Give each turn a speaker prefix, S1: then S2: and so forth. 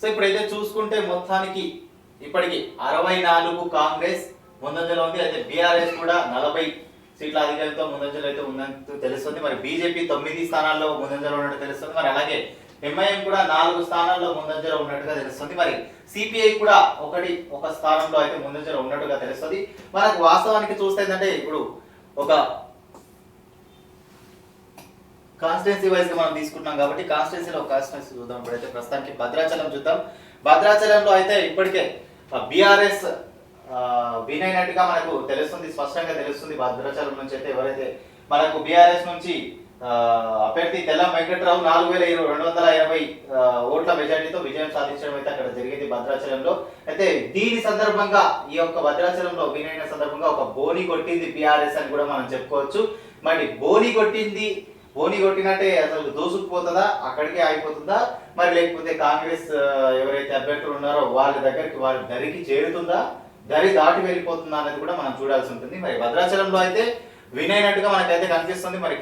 S1: So ఇప్పుడైతే చూసుకుంటే మొత్తానికి ఇప్పటికి అరవై నాలుగు కాంగ్రెస్ ముందంజలో ఉంది. అయితే బీఆర్ఎస్ కూడా నలభై సీట్ల అధికారంతో ముందంజలో అయితే ఉందంటూ తెలుస్తుంది. మరి బీజేపీ తొమ్మిది స్థానాల్లో ముందంజలో ఉన్నట్టు తెలుస్తుంది. మరి అలాగే ఎంఐఎం కూడా నాలుగు స్థానాల్లో ముందంజలో ఉన్నట్టుగా తెలుస్తుంది. మరి సిపిఐ కూడా ఒకటి ఒక స్థానంలో అయితే ముందంజలో ఉన్నట్టుగా తెలుస్తుంది. మనకు వాస్తవానికి చూస్తే ఏంటంటే ఇప్పుడు ఒక కాన్స్టిట్యున్సీ వైజ్గా మనం తీసుకుంటున్నాం కాబట్టి కాన్స్టిట్యున్సీలో ఒక కాన్స్టిట్యున్సీ చూద్దాం. ఇప్పుడైతే ప్రస్తుతానికి భద్రాచలం చూద్దాం. భద్రాచలంలో అయితే ఇప్పటికే బీఆర్ఎస్ వినైనట్టుగా మనకు తెలుస్తుంది స్పష్టంగా తెలుస్తుంది భద్రాచలం నుంచి అయితే ఎవరైతే మనకు బీఆర్ఎస్ నుంచి అభ్యర్థి తెల్లం వెంకట్రావు నాలుగు వేల ఇరవై రెండు వందల ఇరవై ఓట్ల మెజార్టీతో విజయం సాధించడం అయితే అక్కడ జరిగింది భద్రాచలంలో. అయితే దీని సందర్భంగా ఈ యొక్క భద్రాచలంలో వినైన సందర్భంగా ఒక బోని కొట్టింది బీఆర్ఎస్ అని కూడా మనం చెప్పుకోవచ్చు. మరి బోని కొట్టింది బోని కొట్టినట్టే అసలు దూసుకుపోతుందా అక్కడికే ఆగిపోతుందా? మరి లేకపోతే కాంగ్రెస్ ఎవరైతే అభ్యర్థులు ఉన్నారో వాళ్ళ దగ్గరికి వాళ్ళ దరికి చేరుతుందా? దరి దాటి వెళ్ళిపోతుందా అనేది కూడా మనం చూడాల్సి ఉంటుంది. మరి భద్రాచలంలో అయితే వినైనట్టుగా మనకైతే కనిపిస్తుంది. మరి